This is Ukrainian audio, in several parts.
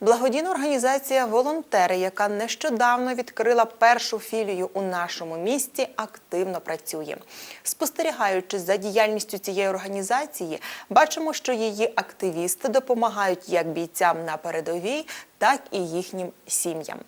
Благодійна організація Волонтери, яка нещодавно відкрила першу філію у нашому місті, активно працює. Спостерігаючи за діяльністю цієї організації, бачимо, що її активісти допомагають як бійцям на передовій, так і їхнім сім'ям.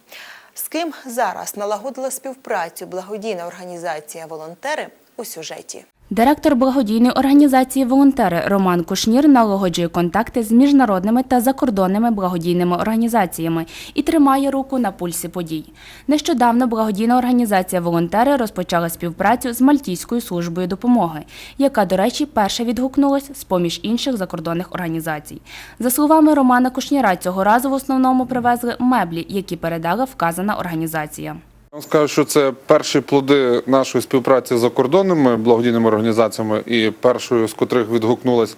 З ким зараз налагодила співпрацю благодійна організація Волонтери у сюжеті. Директор благодійної організації Волонтери Роман Кушнір налагоджує контакти з міжнародними та закордонними благодійними організаціями і тримає руку на пульсі подій. Нещодавно благодійна організація Волонтери розпочала співпрацю з Мальтійською службою допомоги, яка, до речі, перша відгукнулась з поміж інших закордонних організацій. За словами Романа Кушніра, цього разу в основному привезли меблі, які передала вказана організація. Я скажу, що це перші плоди нашої співпраці з закордонними благодійними організаціями, і першою з котрих відгукнулась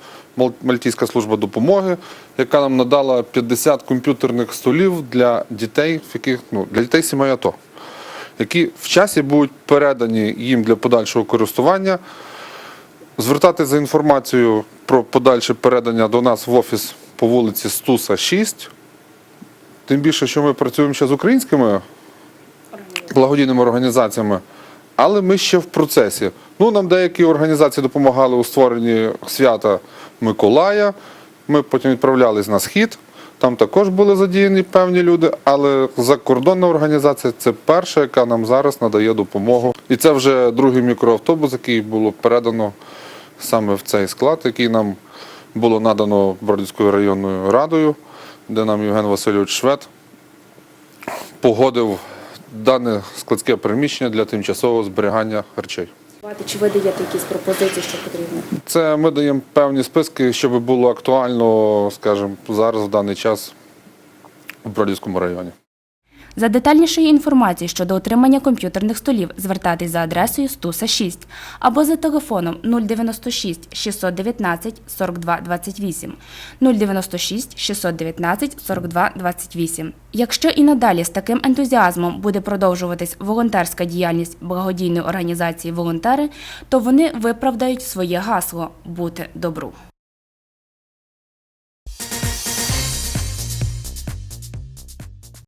Мальтійська служба допомоги, яка нам надала 50 комп'ютерних столів для дітей, яких ну для дітей сімей АТО, які в часі будуть передані їм для подальшого користування. Звертати за інформацією про подальше передання до нас в офіс по вулиці Стуса 6. Тим більше, що ми працюємо ще з українськими благодійними організаціями, але ми ще в процесі. Ну, нам деякі організації допомагали у створенні свята Миколая. Ми потім відправлялись на схід. Там також були задіяні певні люди, але закордонна організація це перша, яка нам зараз надає допомогу. І це вже другий мікроавтобус, який було передано саме в цей склад, який нам було надано Бродівською районною радою, де нам Євген Васильович Швед погодив дане складське приміщення для тимчасового зберігання речей. Чи ви даєте якісь пропозиції, що потрібно? Це ми даємо певні списки, щоб було актуально, скажімо, зараз в даний час в Бродівському районі. За детальнішою інформацією щодо отримання комп'ютерних столів звертатись за адресою Стуса 6 або за телефоном 096 619 42 28 096 619 42 28. Якщо і надалі з таким ентузіазмом буде продовжуватись волонтерська діяльність благодійної організації волонтери, то вони виправдають своє гасло бути добру.